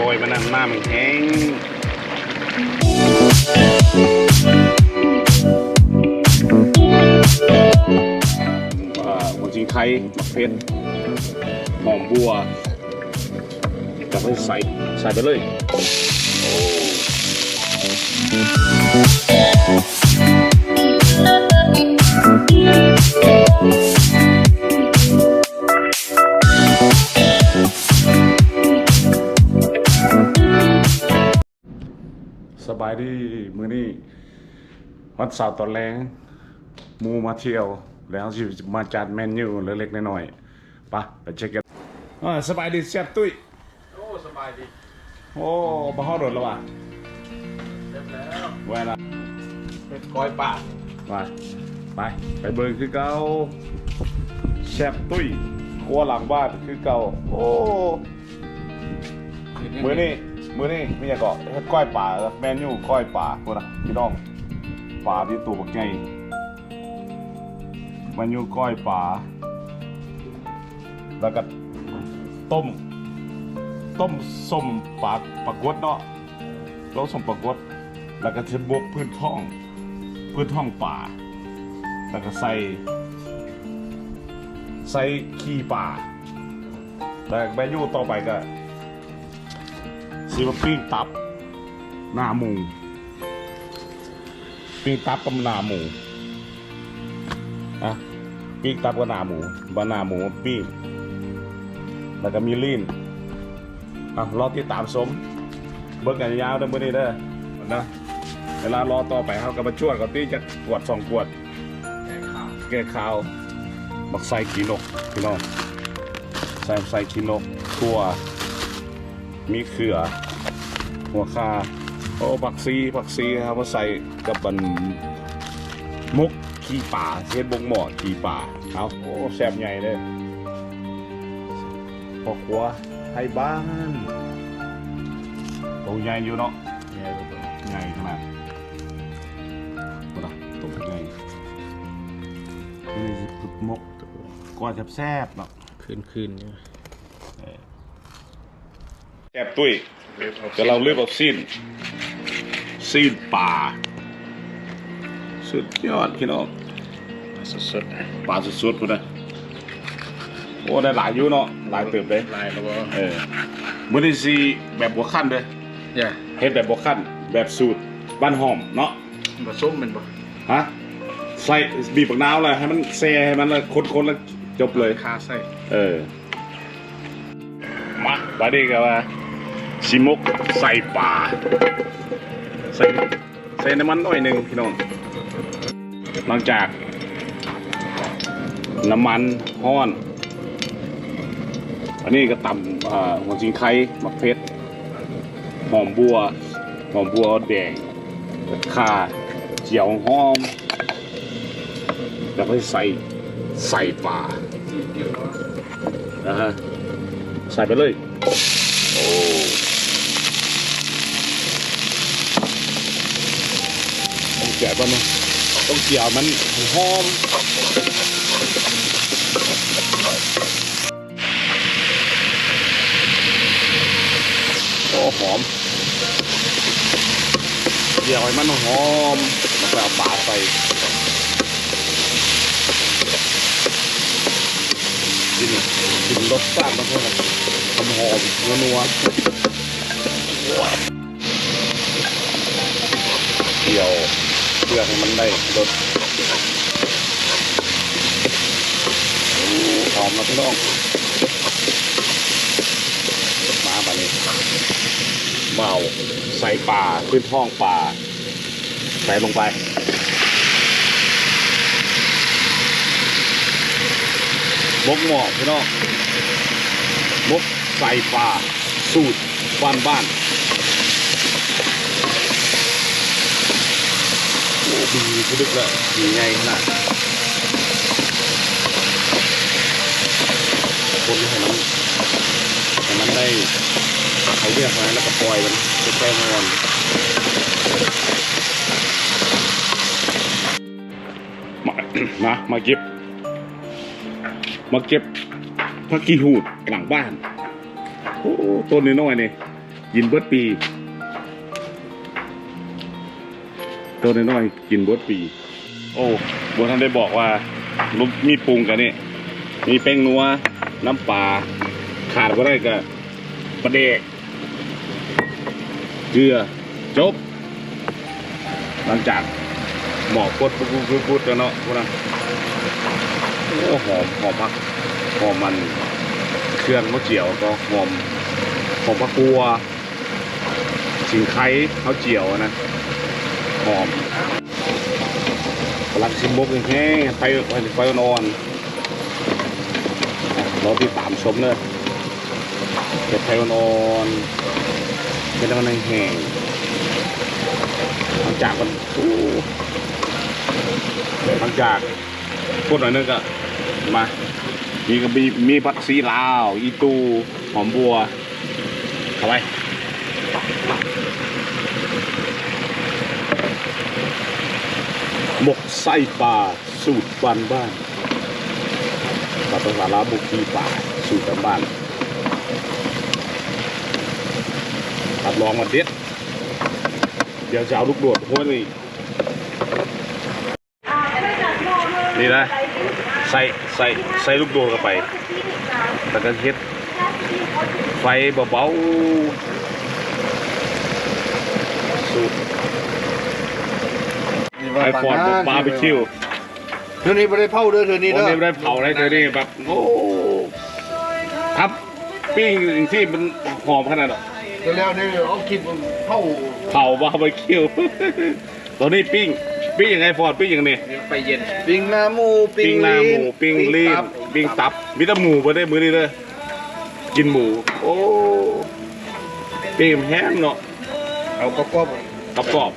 ปล่อยมันนั่นหน้ามันแห้งหัวจิงไข่มะเพ็ดหอมบัวจะไปใส่ใส่ไปเลยโอ้ายดีมื้อนี้วันเสาร์ตอนแรงหมูมาเที่ยว แล้วสิมาจัดเมนูเล็กๆน้อยๆไปะไปเช็คกันอ่าสบายดีเสียบตุ้ยโอ้สบายดีโอ้บ่ฮอดรถแล้วว่ะเรียบแล้วไว้ละเป็นก้อยป่ามาไปไปเบิ่งคือเก่าแซ่บตุ้ยครัวหลังบ้านคือเก่าโอ้มื้อนี้ มือนี้มีหยังก็เฮ็ดก้อยป่าเมนูก้อยป่าพุ่นะพี่น้องป่าที่ตัวบักใหญ่เมนูก้อยป่าแล้วก็ต้ม ต้มส้มปลาปากดเนาะต้มส้มปากดแล้วก็จะบวกพื้นท้อง พื้นท้องป่า แล้วก็ใส่ ใส่ขี้ป่าแล้วเมนูต่อไปก็ ซีมาปิ้งตับ หน้าหมูปิ้งตับกับหน้าหมูอะปิ้งตับกับหน้าหมูบะหน้าหมูปิ้งแล้วก็มีลิ้นอะรอติดตามชมเบิกกันยาวเด้อมื้อนี้เด้อนะเวลารอต่อไปเขาก็มาช่วยกับที่จะกวดสองกวดแกงข้าวแก้ข้าวบักไส้ขีนกพี่น้องใส่ไส้ขีนกทั่วมีเขือ หัวคาโอ้ผักซีผักซีครับมาใส่กับบันมุกขี้ป่าเฮ็ดบงหมอขี้ป่าเอาโอ้แซ่บใหญ่เลยพอครัวไทยบ้านตัวใหญ่อยู่เนาะเนี่ยทุกคนใหญ่ขนาดตัวละตัวใหญ่นี่คือมกกว่าจะแซ่บเนาะคืนคืนเนี่ยแซ่บตุ้ย จะเราเลือกเอาสิ้นสิ้นป่า สุดยอดพี่น้องสดๆนะป่าสุดๆพุ่นนะโอ้ได้หลายอยู่เนาะหลายเติบเลยลายแล้วก็เออมื้อนี้สิแบบบัวขั้นเด้ออย่าเฮ็ดแบบบัวขั้นแบบสูตรบ้านหอมเนาะผสมมันบ่ฮะใส่บีบปักนาวเลยให้มันแซ่ให้มันแล้วคนๆแล้วจบเลยคาใส่เออมาบาดีกันว่า ชิมกใส่ป่าใส่ใส่น้ำมันหน่อยหนึ่งพี่น้องหลังจาก น้ำมันห้อน อันนี้ก็ตำอ่าหัวจิงไข่มะเพ็ดหอมบัวหอมบัวแดงข่าเจียวหอมแล้วก็ใส่ใส่ป่านะฮะใส่ไปเลยโอ้ต้อกะป่ะเนาะต้องเกี่ยวมันหอมโอ้หอมเกี่ยวให้มันหอมแล้วก็เอาปลาใส่กินกินรสชาติมันเท่าไหร่หอมหอมนัวเกี่ยว เพื่อให้มันได้รสหอมนะพี่น้องมาบัดนี้เบาใส่ป่าขึ้นท้องป่า ใส่ลงไปมกหมอกพี่น้องมกใส่ปลาสูตรบ้านบ้าน ดีขึ้นดึกแล้วดีไงขนาดคนให้มันให้มันได้เขาเรียกอะไรแล้วก็ปล่อยมันจะแค่นอนมามามาเก็บ มาเก็บผักกีหูดหลังบ้าน โอ้ต้นนี้น้อยนี่กินเบิดปี ตัวน้อยๆกินบดปี โอ้บนท่านได้บอกว่ามีปรุงกันนี่มีแป้งนัว น้ำปลาขาดก็ได้ก็ปลาเดกเกลือจบ หลังจากหมอกพดพุดพุดพุดพุดกันเนาะพวกนั้นโอ้หอมหอมพักหอมมันเครื่องมะเจียวก็หอมหอมผักกัวสิงไคร้เขาเจียวนะ หอมกำลังชิมบกแห้งไฟไฟไฟนอนเราที่ตามชมเลยเก็บไฟนอนเป็นมันแห้งหลังจากมันหลังจากพูดหน่อยนึงก็มามีก็มีมีผักซีลาว อีตู หอมบัวเข้าไป หมกไส้ปลาสูตรบ้านบ้านภาษาลาวบุกีป่าสูตรบ้านรับรองมาเด็ด เดี๋ยวจะเอาลูกโดดห้ยนี่นี่นะ ใส่ใส่ใส่ลูกโดดเข้าไปแล้วก็เฮ็ดไฟเบาๆสูตร ไอฟอนบาร์บีคิวเดี๋ยวนี้ไม่ได้เผาเด้อเดี๋ยวนี้วันเด้อนี้ได้เผาอะไรเธอนี่แบบโอ้ครับปิ้งที่มันหอมขนาดนั้นเดี๋ยวแล้วนี่เอากินเผาเผาบาร์บีคิว ตัวนี้ปิ้ง ปิ้งยังไงฟอร์ดปิ้งยังนี่ไปเย็น ปิ้งหน้าหมูปิ้งหน้าหมูปิ้งลีนตับปิ้งตับมีแต่หมูมาได้มือนี้เลยกินหมู โอ้ปิ้งแห้งเนาะเอากรอบกรอบกรอบ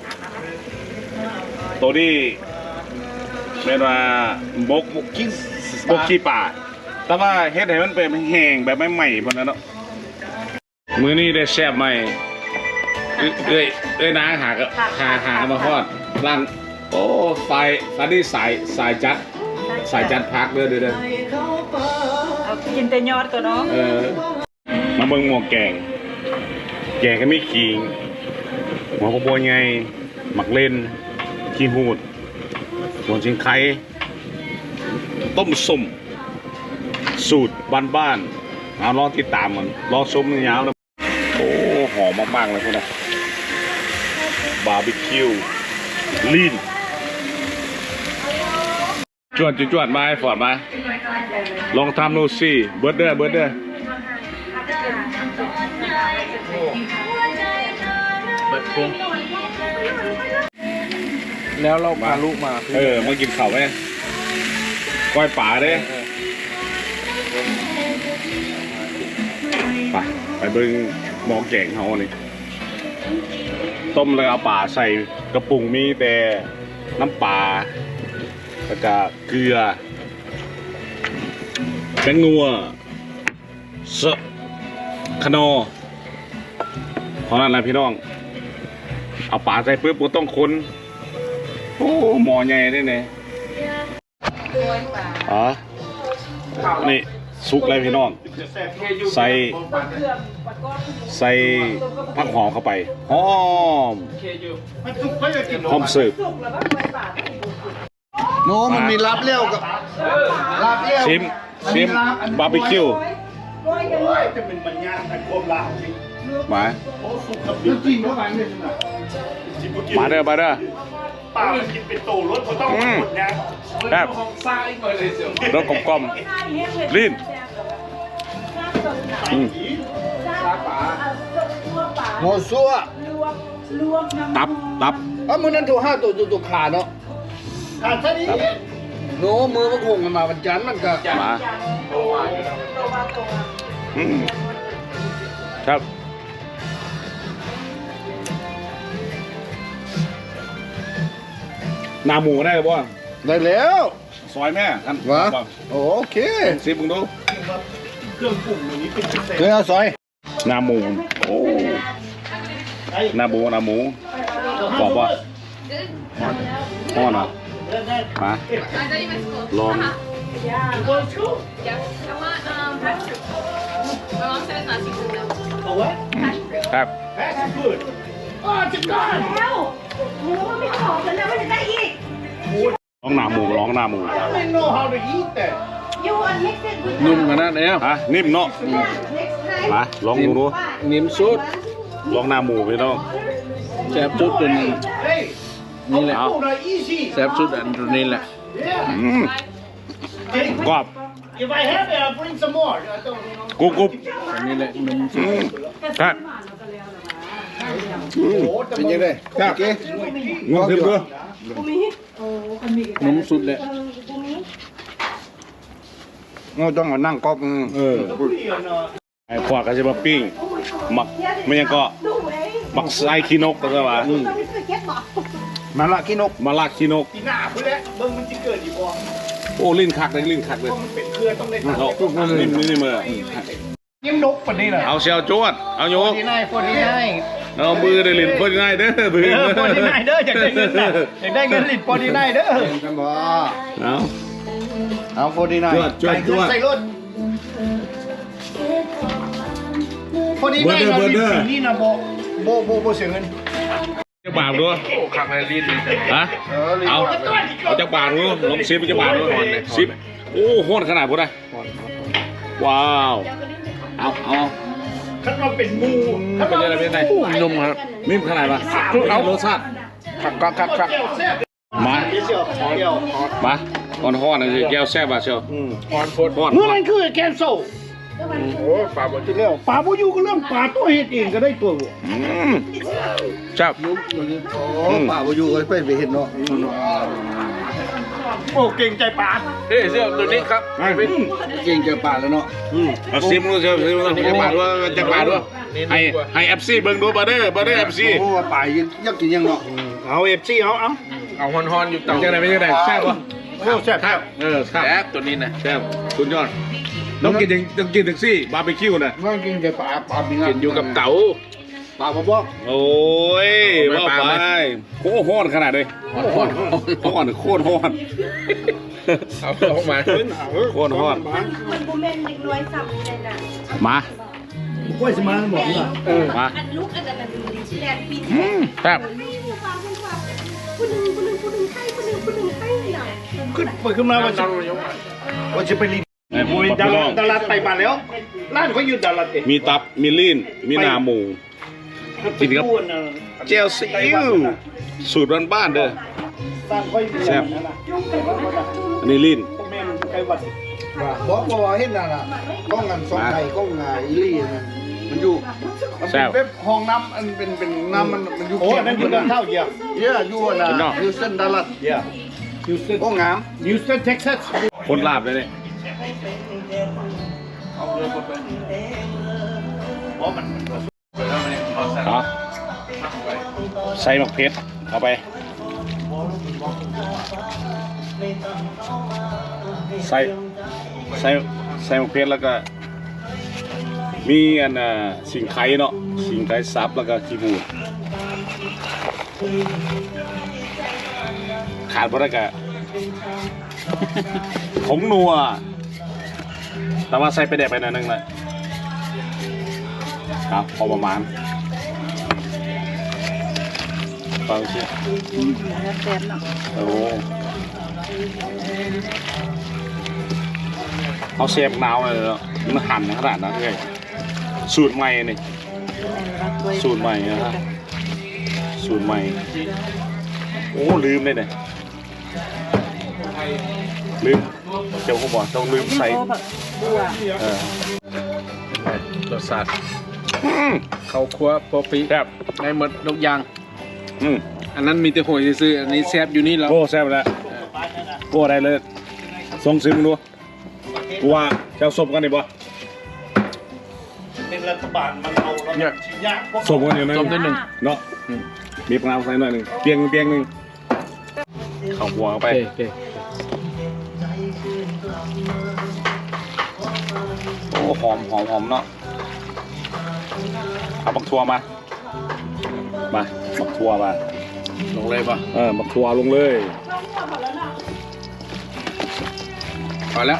ตัวนี้เรียกว่าบกบกขี้บกขี้ป่า แต่ว่าเฮ็ดให้มันเป็นแห้งแบบไม่ใหม่พอนั้นเนาะมื้อนี้ได้แซ่บใหม่เอ้ยเอ้ยเอ้ยนางหากะหาหามาทอดร่างโอ้ไฟฟันนี่สายสายจัดสายจัดพักเด้อเด้อเด้อเอากินแต่ยอดก่อนเนาะเออมาเบิ่งหมวกแกง แกงก็มีขิงหัวกระโบวยไงหมักเล่น ขี้หูดหัวชิงไข่ต้มส้มสูตรบ้านๆเอาลองติดตามมันลองชมยาวนะโอ้หอมมากๆเลยพวกนี้บาร์บีคิวลีนจวดจวดมาให้ฟอดมา ลองทำดูสิเบิร์ดเด้อเบิร์ดเด้อเปิดพุง แล้วเราพาลูกมาเออมากินข้าวไหมก้อยป่าเด้ไปไปเบิ่งหมอแกงเขานี่ต้มแล้วเอาป่าใส่กระปุงมีแต่น้ำปลาแล้วก็เกลือแป้งนัวเสะขนอเพราะนั้นแหละพี่น้อง เอาป่าใส่ปุ๊บก็ต้องคนโอ้หมอใหญ่ได้เนี่ยอ๋อนี่ซุกเลยพี่น้อง ใส่ใส่ผักหอมเข้าไปหอมหอมสืบโน้มันมีรับเลี้ยวกับรับเลี้ยวชิมชิมบาร์บีคิวมาจริงๆเข้าไปเนี่ย มาเด้อมาเด้อป้ามันกินเป็นโตรถเขาต้องอืมหมดนะแบบรสกลมๆลิ้นอืมโมซัวตับตับเอ้ามือนั้นถูกห้าตัวตัวตัวขาเนาะขาดแค่นี้โน้มือมันคงกันมาวันจันทร์มันก็มาอืมครับ หนาหมูได้หรือเปล่าได้แล้วซอยแม่กันวะโอเคซิมึงดูเครื่องปรุงตัวนี้เป็นเศษเดี๋ยวเอาซอยหนาหมูโอ้หนาหมูหนาหมูบอกว่าพ่อนะมาลอง Yes, I want um, hash brown. My mom said it's not seafood though. เอาไว้ Hash brown. ครับแพ้สิพืชอ้าจัดการแล้ว หมูมันไม่ขอบแล้วนะมันจะได้อีก ร้องหน้าหมูร้องหน้าหมูไม่ know how to eat that ยูอัน mix it with นุ่มขนาดนี้ฮะนิ่มเนาะ next time มาลองดูดูนิ่มสุดลองหน้าหมูพี่น้อง แซ่บสุดตัวนี้ hey นี่แหละเอาหน่อย easy แซ่บสุดอันตัวนี้แหละ yeah อืมกรอบ if I have it I'll bring some more I don't know กรุบกรุบอันนี้แหละนุ่มสุดครับโอ้โหแต่ เป็นยังไงโอเคงงขึ้นเพื่อนุ่มสุดเลยงอต้องมานั่งก๊อกอืมเออเปลี่ยนเนาะไอ้ขวาก็จะมาปิ้งหมักไม่ยังก็หมักไส้ขี้นกก็จะว่ามาละขี้นกมาลากขี้นกปีหน้าเพื่อนแหละเบิ่งมันจะเกิดอีกบ่โอ้ลิ้นคักเลยลิ้นคักเลยเพราะมันเป็นเครือต้องได้ตัดเอานิ่มนี่นี่มือยิ้มนกปานนี้น่ะเอาเชียวจวดเอาโยกที่นายคนที่นาย เอามือได้ลิ้นเพิ่นง่ายเด้อมือเออปอดีนายเด้ออยากได้เงินน่ะอยากได้เงินลิตรปอดีนายเด้อกันบ่เอาเอาโฟดีนายจวดจวใส่ดจเงินวดใส่รถพอดีนายเราเบิดเด้อลิตรนี่นะบ่บ่บ่บ่เสียเงินจะบาทดูโอ้ขังในลิ้นฮะเอาเอาจะบาทดูลองซิปจะบาทดูซิปโอ้โหดขนาดพอได้ว้าวเอาเอา คันว่าเป็นหมูเป็นอะไรเป็นอะไรนุ่มครับนิ่มขนาดปะเอารสชาติคักคักคักคักแก้วแซ่บมาเดี๋ยวเชียวแก้วมาอ่อนห่อนนะสิแก้วแซ่บอะเชียวอ่อนโพดห่อนเมื่อนั้นคือแกนโซ่โอ้ปลาบดที่แล้วปลาบ่อยู่ก็เรื่องปลาตัวเฮ็ดเองก็ได้ตัวบ่อืมจับโอ้ป่าวอยู่ไปไปเห็นเนาะ โอ้เก่งใจปลาเฮ้ยเสื้อตัวนี้ครับเก่งเจอป่าแล้วเนาะเอาซิมดูเชียวซิมดูจะบาทว่าจะบาทว่าให้ให้เอฟซีเบิ่งดูบาร์เดอร์บาร์เดอร์เอฟซีโอ้ว่าป่ายังยังกินยังเนาะเอา FC เอาเอาเอาฮอนฮอนๆอยู่เป็เต่านจังไหนเป็นจังไหนแซ่บปะโอ้แซ่บครับเออครับแซ่บตัวนี้นะแซ่บสุดยอดต้องกินอย่างต้องกินถึงซี่บาร์บีคิวน่ะว่ากินแต่ป่าป่าบินกินอยู่กับเต่า ป่าบ่บอก โอ้ยเอาว่าไปไปปาไหม โอ้โหดขนาดเลยฮอนฮอนห่อนโคตรห่อนเอาออกมาโคตรห่อนมันบุเมนเด็กน้อยสับเลยนะมากล้วยสมานบอกว่ามาอันลูกอันนั้นแดดปีนแซ่บผู้หนึ่งผู้หนึ่งผู้หนึ่งให้ผู้หนึ่งผู้หนึ่งให้น่ะขึ้นเปิดขึ้นมาว่าจะว่าจะไปรีไอ้พวกวินพี่ดาน้ราองดาราไปมาแล้วร้านเขาอยู่ดาราเองมีตับมีลิ้นมีหนาหมู กินครับเจลซีอิ๊วสูตรบ้านๆเด้อร้านเขาอยู่แซ่บอันนี้ลิ้นพวกแม่มันไกลวัดบอกบ่ว่าเห็นน่ะล่ะกล้องกันสองไทยกล้องอ่าอีลี่นั่นมันอยู่มันแซ่เป็นบเว็บห้องน้ำอันเป็นเป็นน้ำมันมันอยู่โอ้นั่นอยู่ด้านเท่าเดียวเยอะอยู่น่ะกินเนาะฮิวสตันดัลลัสเดียวฮิวสตันห้องน้ฮิวสตันเท็กซัสคนลาบเลยเนี่ยอ๋อมัน เอาใส่หมกเพชรเข้าไป ใส่ใส่ใส่หมกเพชรแล้วก็ มีอันน่ะสิงไคเนาะสิงไคซับแล้วก็ขี้บูดขาดบ่ได้กะผงนัว แต่ว่าใส่ไปแดกไปหน่อยนึงเลยครับพอประมาณ ฟังสิโอ้เอาเสียบนาวเลยเนาะมันหั่นขนาดนั้นเลยสูตรใหม่นี่สูตรใหม่นะฮะสูตรใหม่ โอ้ลืมเลยเนี่ยลืมเจ้าเขาบอกต้องลืมใส่เออรสชาติเขาครัวโปปีแซ่บในหมดทุกอย่าง อืมอันนั้นมีแต่หอยซื้อๆอันนี้แซ่บอยู่นี่แล้วโก้แซ่บแล้วโก้ได้เลยส่งซิมงดูกูว่าเจ้าสมกันได้ปะเป็นรัฐบาลมันเอาแล้วชิ้นยากพวกสมกันอยู่ไหมต้มได้หนึ่งเนาะมีปลาใส่หน่อยหนึ่งเปียงเปียงหนึ่งเข้าหัวเข้าไป โอเคโอเคโอ้หอมหอมหอมเนาะเอาบักทัวมา มาบักทัวมาลงเลยป่ะเออบักทัวลงเลยพอแล้ว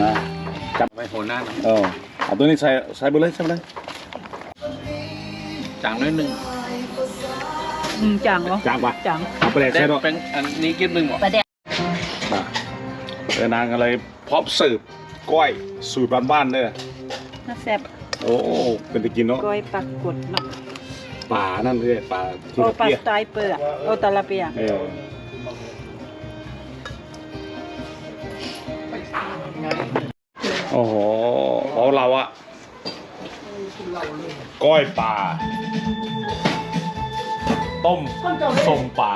นะจับไปโหน้านะเออเอาตัวนี้ใส่ใส่ไปเลยใส่ไปเลยจางน้อยหนึ่งอืมจังเหรอจางปะจังเอาไปแดกแต่ใส่ด้วยเป็นอันนี้กินหนึ่งบ่ปลาแดกมาเออนางอะไรพร้อมเสิร์ฟก้อยสูตรบ้านๆเลยน่าแซ่บโอ้เป็นตะกินเนาะก้อยปลากดเนาะ ป่านั่นเลยป่าที่โอปลาเปียสไตล์เปิดโอตาลาเปียเออโอ้โหของเราอะก้อยป่า ต้มส้มป่า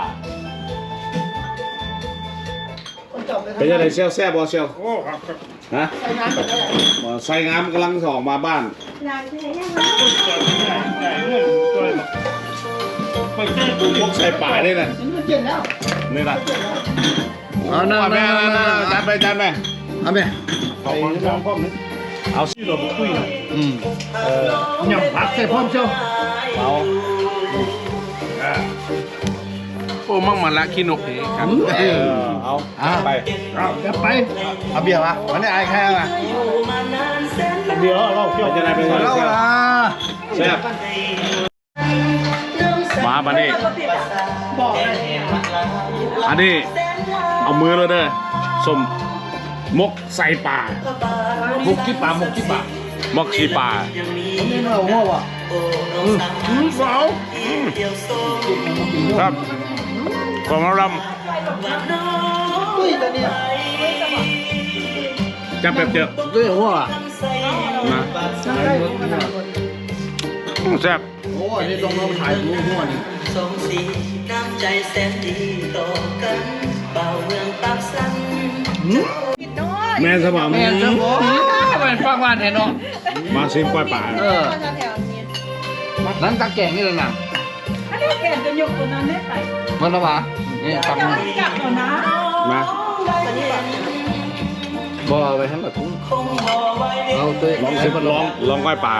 เป็นยังไงเซลแซ่บบอเซล โอ้ครับ ครับฮะอ๋อใส่งามกำลังสองมาบ้าน นางที่ไหนยังเกิดง่ายง่ายเงินตัวหรอกไปแก้ตู้พวกใส่ป่าได้นะมันเย็นแล้วนี่นะเอานั่นแม่นั่นนั่นั่นนจัดไปจัดไปเอาไหมเอาของน้องพ่อมเอาที่เราบุกคุยอืมยำผักใส่พร้อมเชียวเอา โอ้มั่งมาละขี้นกนี่ครับเออเอาจัดไปเอาจะไปเอาเบียร์มาวันนี้ไอ้แค่มาเดี๋ยวเราเที่ยวเป็นยังไงเป็นยังไงแล้วเซลนะแซ่บมาบันนี้อันนี้เอามือเลยเด้อส้มมกใส่ป่ามุกกี่ป่ามุกกี่ป่ามกสีป่านี่เราหัวว่ะเบาครับ ของเราลตุ้ยตัวเนี้ยำจับแบบเดียวตุ้ยหัวนะแซ่บโอ้ยนี่ต้องมาถ่ายรูปหัวนี่สมศรีน้ำใจแสนดีต่อกันบ่าวเมืองปากสันแม่สมองแม่นจะบอกเป็นฟังว่านแท้เนาะมาซิมกล้วยป่าเออนั้นตาแก่งนี่แหละนะ อันนี้แกจะยกตัวนั้นได้ไปมันละวะ นี่ฟังจะมันกลับแล้วนะมาบ่เอาไปให้มาทุ่งคงบ่ไว้เอาตัวลองซิมลองลองกล้วยป่า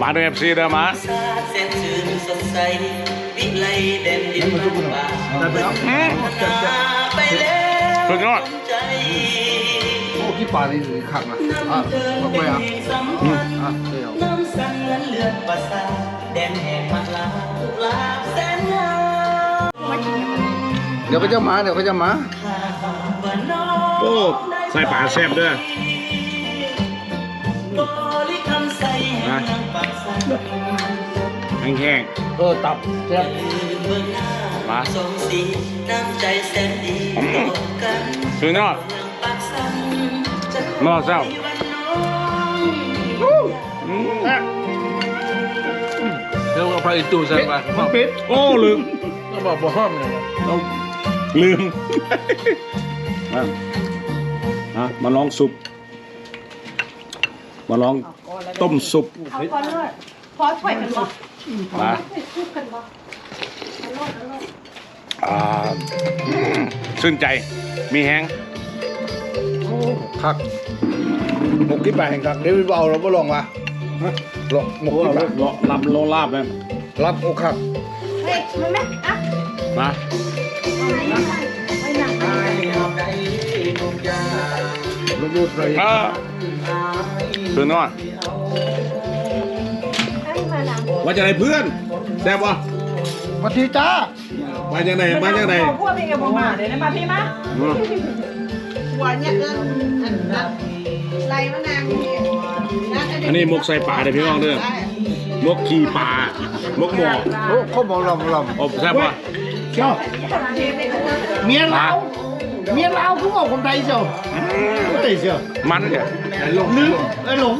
มาด้วยเอฟซีเด้อมาสาดแสนชื่นสดใสวิไลแดนดินบ้านป่าอืมนาไปแล้วสุดยอดใจโอ้กี่ป่านี่สิขักนะอะน้ำเดินมาไปอะให้สัมพันธ์อะเดี๋ยวน้ำสั่นเหมือนเลือดประสาทแดนแห่งมันลาลาบแสนงาม เดี๋ยวเขาจะมาเดี๋ยวเขาจะมาว่าน้องโอ้ใส่ป่าแซ่บเด้อบริคำใส่แห่งนางปากสันแห้งเออตับแซ่บเบื้องหน้าๆมาสมศรีน้ำใจแสนดีต่อกันสุดยอดเมืองปากสันจะขรอเศร้าให้วันน้องอืมเดี๋ยวเอาไปอีกตู้ใส่มามันปิดโอ้ลืมต้อง บอกบ่ห้อมเลยเราลืมมาอะมาลองซุป มาลองต้มซุปเอาก่อนเลยพอถอยกันบ่มาพูดกันบ่อ่าชื่นใจ มีแห้งคักหมกที่แปดแห่งคักเดี๋ยวเอาเราไม่ลองวะลองหมกโอ้ที่แปดลลำโลลาบเลยรับโอคักเฮ้ย มันแม่อะมาไม่หนักรูดๆเลยอ่าสุดยอดให้มาหนังว่าจะไหนเพื่อนแซ่บวะมาทีจ้ามาจากไหนมาจากไหนพวกพี่กับผมมาเดี๋ยวนะมาพี่มาอืมหัวเนี่ยเอิ้นอันนั้นไรมะนาวนี่นะอันนี้มกใส่ป่าเด้อพี่น้องเด้อ มกขี่ป่ามกหมอกโอ้เขาบอกลำลอบแซ่บวะำเจ้าเมียเราเมียเราผู้บอกคนไทยเจ้าคนไทยเจ้ามันเนี่ยหลงลืมไอ้หลง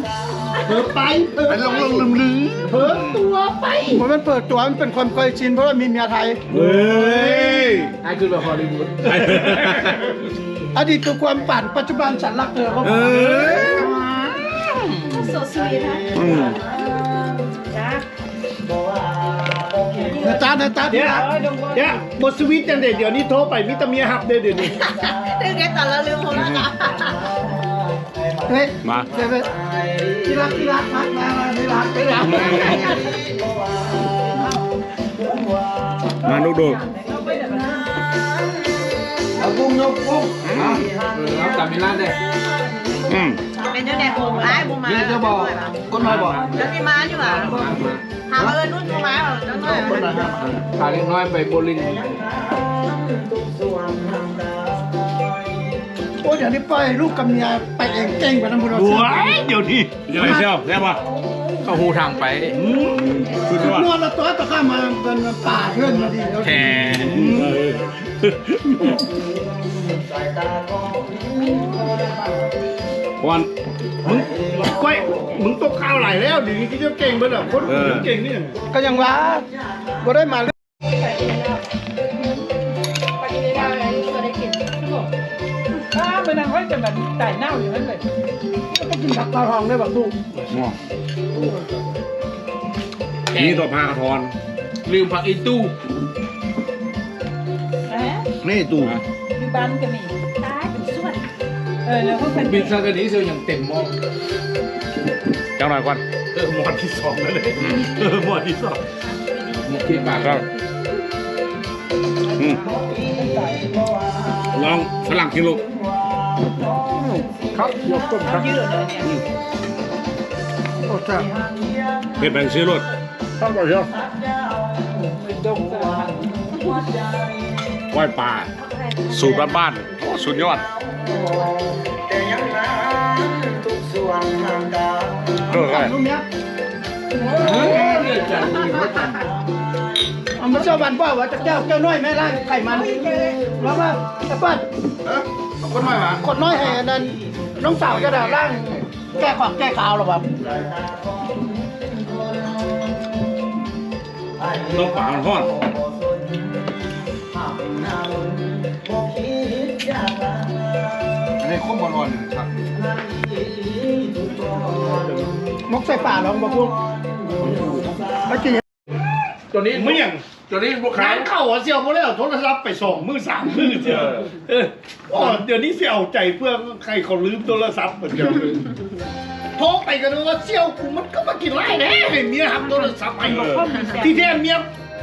เผลอไปเผลอหลงหลงลืมลืมเผลอตัวไปมันเปิดตัวมันเป็นความเคยชินเพราะว่ามีเมียไทยเฮ้ยไอ้คือแบบฮอลลีวูดอดีตคือความปั่นปัจจุบันฉันรักเธอเขาบเออกอโซสวีทนะอืม นะจ๊ะนะจ๊ะที่รักเดี๋ยวบทสวิตยังเด็ดเดี๋ยวนี้โทรไปมิตรเมียหับเดี๋ยวเดี๋ยวนี้ดึงได้ตอนละลืมของแล้วค่ะเฮ้ยมาเดี๋ยวที่รักที่รักรักมามาที่รักที่รักมาดูดูเอากุ้งยกกุ้งเอาจับมีร้านเด้อืม เป็นเจ้าแดงโอ้ร้ายบูมานี่จะบอกคนน้อยบอกแล้วพี่มาอยู่หรอหาว่าเออนุ่นบูมาเหรอจังเลยคนน้อยฮะพาเล็กน้อยไปโบลิ่งโอ้ยเดี๋ยวนี้ปล่อยลูกกับเมียไปเองเก่งกว่าน้ำพุนสวยเดี๋ยวนี้ยังไงเซี่ยวแซ่บปะเข้าหูทางไปสุดยอดนวดละตัวตะข้ามาเป็นป่าเพื่อนมาดีแล้วแทน วันมึงก้อยมึงตกข้าวไหลแล้วเดี๋ยวนี้ก็จะเก่งไปแบบคนเออเก่งนี่ก็ยังว่าบ่ได้มาอ้าไปนั่งไว้จะแบบไก่เน่าอยู่นั่นเลยก็กินผักปลาทองได้แบบลูกนี่ตัวพากระทอนลืมผักอีตู้นะนี่ตู่ที่บ้านก็มี ออแล้วก็เป็นบินซากันนี้เซลอย่างเต็มหม้อเจ้าหน่อยก่อนเออหมวดที่สองแล้วเลยเออหมวดที่สองมุกขี้ปากครับอืมลองฝรั่งกินลูกครับยกต้นครับยืดเลยเนี่ยโอ้จ้าเป็นแบงซื้อรถต้องก่อนเชียวเป็นดงเสือมันไหว้ป่าสูตรบ้านๆโอ้สุดยอด แต่ยังนั้นทุกส่วนทางกายเออไงลูกเนี้ยเอามาเจ้าบันว่าว่าจะเจ้าเจ้าน้อยแม่ร่างไข่มันแล้วว่าไอ้ปั้นคนใหม่มาคนน้อยให้อันนั้นน้องสาวจะได้ร่างแก้ขวากแก้ขาวหรอแบบต้องป่ามันทอดอัน นี้ข้มบอลๆครับมกใส่ป่าลองบอกพวกไอ้จีตัวนี้เมี่ยงตัวนี้พวกขาขายยเข้าอะเสี่ยวโมแล้วโทรศัพท์ไปสองมือสามมือเจ้าเอออ๋อเดี๋ยวนี้เสี่ยวใจเพื่อใครเขาลืมโทรศัพท์เหมือนกันโทรไปกันว่าเสี่ยวกูมันก็มากินไรแน่ให้เมียทำโทรศัพท์ไปที่แท้เมีย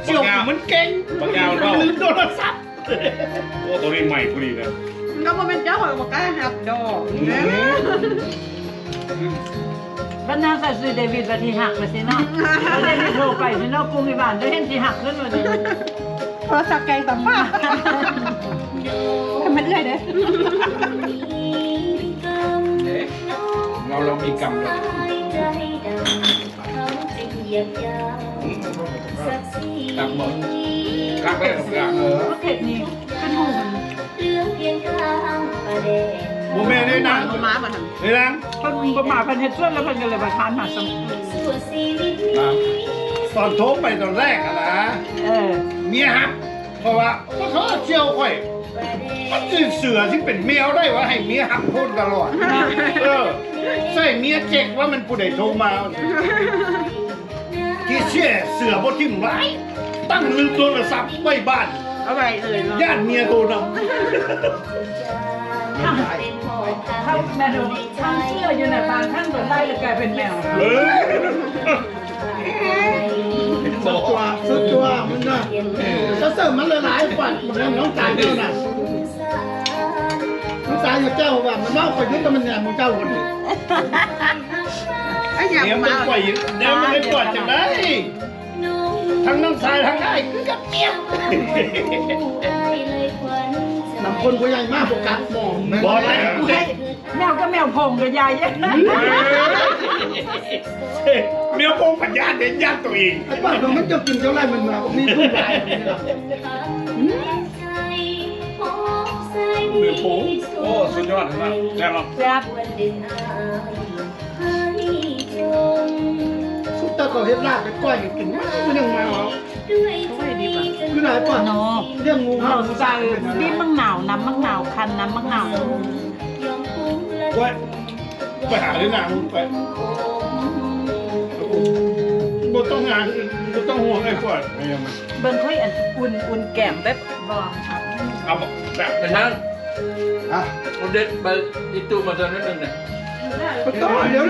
เสี่ยวกูมันเก่งมันลืมโทรศัพท์ โอ้ตัวนี้ใหม่พอดีนะ ก็มาเป็นเจ้าของบอกกล้าหับดอกบ้านนาใส่ซื้อเดวิดมาทีหักมาสิเนาะเดวิดโทรไปสิเนาะกรุงอีบานได้เห็นทีหักขึ้นมาเลยโทรศัพท์แกงต่อฟ้าทำมันเอื้อยเด้เราเรามีกรรมแล้วตักหมดกักได้หรอกกักเออก็เข็ดนี่เป็นหู มันโมแม่ได้นางบูมามาทได้นางเป็นประมาทเป็นเฮ็ดส่วนแล้วเป็นก็เลยมาทานมาสมตอนโทรไปตอนแรกอะนะเออเมียฮักเพราะว่าก็เขาเชี่ยวค่อยมันคือเสือที่เป็นแมวได้ว่าให้เมียฮักพูดตลอดเออใส่เมียเจ๊กว่ามันผู้ใดโทรมาที่เชี่ยเสือบ่ทิมร้ายตั้งลืมโทรศัพท์ไว้บ้านำ เอาไปเลยเนาะญาติเมียโทรนเข้าแม่ดูทางเสื้ออยู่ในบางท่านตัวไล่เลยกลายเป็นแมวำเออสุดตัวสุดตัวมันน่ะจะเสริมมันหลายๆฝันมันน้องตายเจ้าน่ะน้องตายกับเจ้าว่ามันเล่าคอยยึดกับมันเนี่ยมึงเจ้าคนนี้ไอ้หยาบเนี่ยมันมาปล่อยเนี่ยมันไม่ปล่อยจังได้ ทั้งน้ำทรายทั้งได้คือกับเมียนำคนผู้ใหญ่มากโฟกัสมองบอกแล้วแมวก็แมวพงกับยายเยอะเมียโกงปัญญาเด็ดญาติตัวเองไอ้บ้านเรามันจะกินเท่าไรมันมามีทุกหลายเนื้อปูโอ้สุดยอดนะแซ่บเนาะแซ่บ สุดตาเขาเฮ็ดลาบไปก้อยกินมันยังมาเอาคือไหนป่ะเนาะเรื่องงูเราใส่ดิบมังหนาวน้ำมังหนาวคันน้ำมังหนาวไปไปหาเรื่องงานไปบ่ต้องงานบ่ต้องห่วงไอ้พวกเบิ่งค่อยอันอุ่นอุ่นแก้มแบบบ่เอาแบบแต่นั้นอะเราเด็ดไปอีตู้มาตอนนั้นนึงเนี่ยต่อเดี๋ยว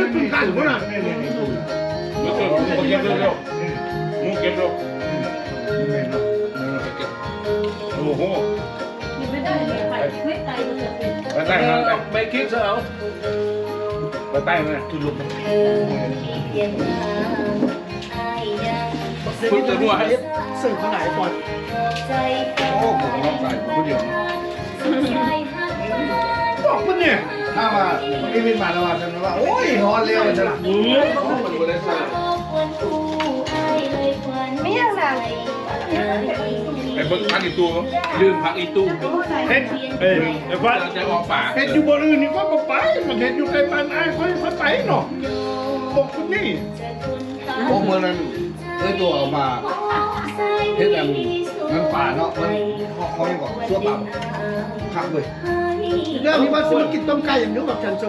นี้คุณกันคนน่ะเดี๋ยวเดี๋ยวเก็บเร็วๆ ถ้ามาไอ้วินมาแล้วว่าฉันว่าโอ้ยฮอนเร็วฉันเออมันบริษัทไม่ยังแบบไอ้เบิ้งพักอีตู้ลืมพักอีตู้เฮ็ดเอ้ยแต่ว่าเราจะออกป่าเฮ็ดอยู่บนอื่นนี่ก็บ่ไปมันเฮ็ดอยู่ใกล้บ้านอ้ายค่อยค่อยไปเนาะบอกคุณนี่โอ้เมื่อนั้นเอ้ยตัวเอามาเฮ็ดอัน มันป่าเนาะมันเขายังบอกชั่วป่าคักเลยเรื่องที่ว่าธุรกิจต้มไก่อย่างนี้กับจันโซ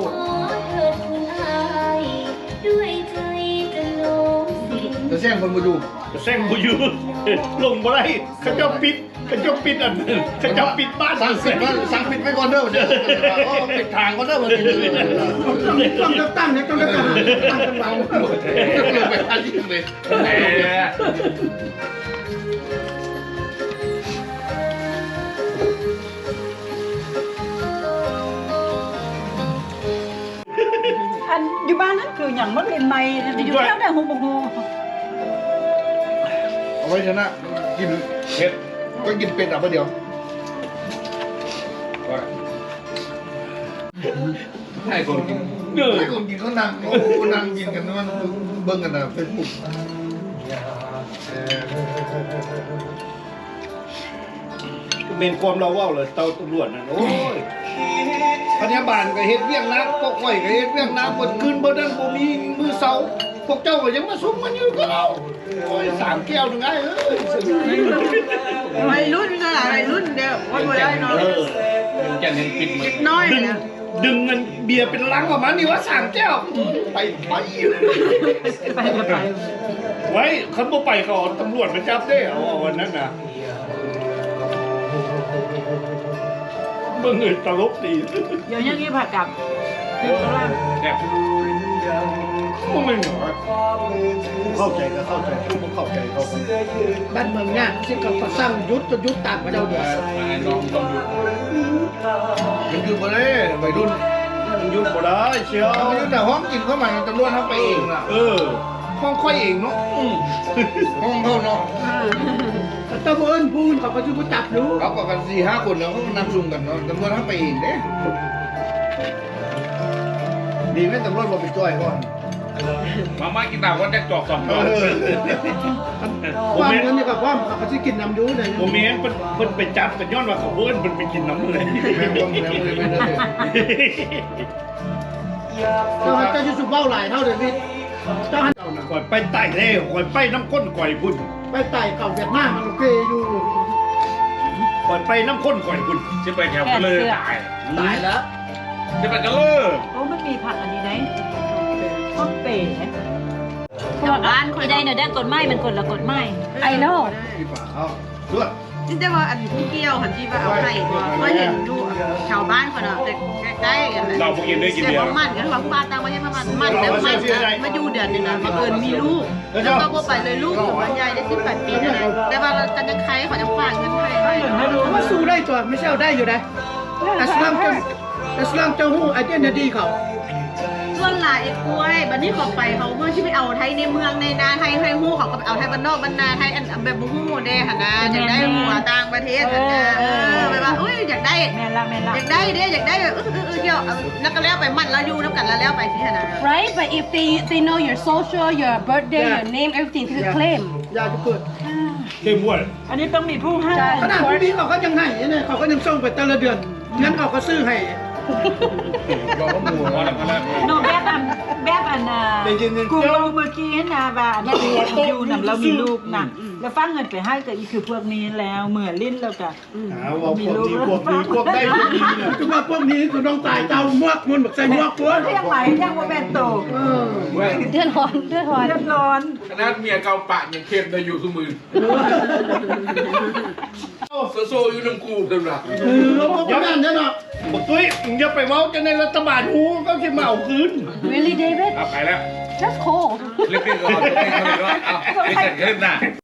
จะแซงคนมาดูจะแซงบ่อยู่ลงบ่ได้เขาเจ้าปิดเขาเจ้าปิดอันนั้นเขาเจ้าปิดบ้านสั่งปิดว่าสั่งปิดไว้ก่อนเด้อเดี๋ยวปิดทางก่อนเด้อมันจะเลยต้องตั้งนี่ยต้องตั้งตั้งกันเบาไปทันยิ่งเลยแหมอันอยู่ บ้านนั่นคืออย่างมันเป็นไม้อยู่แถวไหนหูบหูเอาไว้ชนะกินเผ็ดก็กินเป็ดอะเดียวให้คนกินเด้อให้คนกินเขานั่งโอ้นั่งกินกันมันเบิ่งกันนะเฟซบุ๊กเป็นความเราเว้าเลยเตาตำรวจนั่นโอ้ย พยาบาลก็เฮ็ดเวียงนักพวกข่อยก็เฮ็ดเวียงนักบ่คืนบ่นั้นบ่มีมือเสาพวกเจ้าก็ยังมาซุกมันอยู่กับเราโอ้ยสามแก้วนึงไงเอ้ยวัยรุ่นก็หลายวัยรุ่นเดียววันวันได้เนาะเออแกนเห็นปิดมือน้อยดึงนะดึงเงินเบียร์เป็นลังออกมานี่ว่าสามแก้วไปไปไปไปไว้คันบ่ไปก็เอาตำรวจมาจับได้เอาเอาวันนั้นน่ะ เบิ่งเอ้ยตลกดีเดี๋ยวยังนี้ผักกับแอบบ่แม่นหรอเข้าใจก็เข้าใจผู้บ่เข้าใจเขาก็บ้านเมืองเนี่ยที่เขาสร้างยุทธยุทธตามมาเจ้าเดียวน้องต้องอยู่มันอยู่บ่ได้วัยรุ่นมันหยุดบ่ได้เชียวมันอยู่แต่ห้องกินเข้ามาตำรวจเขาไปเองล่ะเออห้องค่อยเองเนาะอืมห้องเขาเนาะ ตะเบินพูนเขาก็จะจับรู้เขาก็กันสี่ห้าคนแล้วเขานำซุ่มกันเนาะตำรวจเขาไปเองเด้ดีไหมตำรวจบอกไปจ่อยก่อนมาม่ากินดาบว่าแจ็คจอกสองเออความเงินนี่กับความเขาก็จะกินน้ำยูเลยบ่แม่นเพิ่นเพิ่นไปจับกันย้อนว่าเขาเอิ้นเพิ่นไปกินน้ำเลยแม่งวงแม่งเลยไม่ได้เลยเจ้าเจ้าจะสุเบ้าหลายเท่าเดิมพี่เจ้าหันก่อยไปใต้แล้วก่อยไปน้ำข้นก่อยพุ่น ไปไต่เก่าเวียดนามมันโอเคอยู่ก่อยไปน้ำข้นก่อยพุ่นจะไปแถวกันเลยตายตายแล้วจะไปกันเลยโอ้มันมีผักอันนี้ไหนข้าวเป๋ชาวบ้านคนที่ได้เนี่ยได้กฎไม้มันกฎละกฎไม้ไอ้โน่พี่ป่าเอาเลือด ที่จะว่าอันที่เกี่ยวหันที่ว่าเอาไข่ก็เห็นดูชาวบ้านคนเนาะแต่ใกล้ๆกันนะเราพวกกินได้กินแต่เบียว่าร์มันกันว่าบ้านต่างประเทศมามันมันแล้วมันมาอยู่เดือนหนึงนะมาเอิญมีลูกแล้วก็บ่ไปเลยลูกถึงวันใหญ่ได้18ปีเท่านั้นแต่ว่าเราจะยังใครเขาจะฝากเงินให้ไว้ไม่รู้เขามาสู้ได้ตัวไม่ใช่เอาได้อยู่ได้แต่สลามเจ้าแต่สลามเจ้าหูไอเดียนดีเขา ส่วนหลายไอ้กล้วยบัดนี้เขาไปเขาเมื่อที่ไปเอาไทยในเมืองในนาไทยไทยฮู้เขาก็ไปเอาไทยบ้านนอกบ้านนาไทยอันแบบบ่ฮู้เด้หั่นนะอยากได้หัวต่างประเทศหั่นนะเออแบบว่าอุ้ยอยากได้แม่ละแม่ละ อยากได้เด้อยากได้แบบเออเออเออเดี๋ยวเอาแล้วก็แล้วไปมันแล้วอยู่น้ำกันแล้วแล้วไปที่หั่นนะ Right? But if they they know your social, your birthday, Yeah. your name, everything, they can claim. อยากจะเกิดเข้มงวดอันนี้ต้องมีผู้ให้ขนาดผู้นี้เขาก็ยังให้เนี่ยเขาก็ยังส่งไปแต่ละเดือนงั้นเขาก็ซื้อให้รอข้อมูลรอแล้วก็แล้ว โนแบบอันแบบอันน่ะกูรู้เมื่อกี้นะว่าอันนี้อยู่นำเรามีลูกนะ แล้วฟังเงินไปให้กับอีคือพวกนี้แล้วเหมือนลิ้นแล้วก็หาว่าพวกนี้พวกนี้พวกได้พวกนี้เนี่ยคือว่าพวกนี้คือต้องตายเจ้ามวกมันแบบใส่มวกตัวเรียกไหมเรียกว่าแม่โตเออเดือดร้อนเดือดร้อนเรียบร้อนขนาดเมียเกาปะยังเข้มได้อยู่สมือโซโซอยู่น้ำกูเต็มละเออแล้วพวกนั้นเนี่ยเนาะบอกตุ้ยมึงอย่าไปเว้าจะในรัฐบาลหูก็สิมาเอาคืน Really, David? เอาไปแล้ว That's cold. เล็กๆก่อ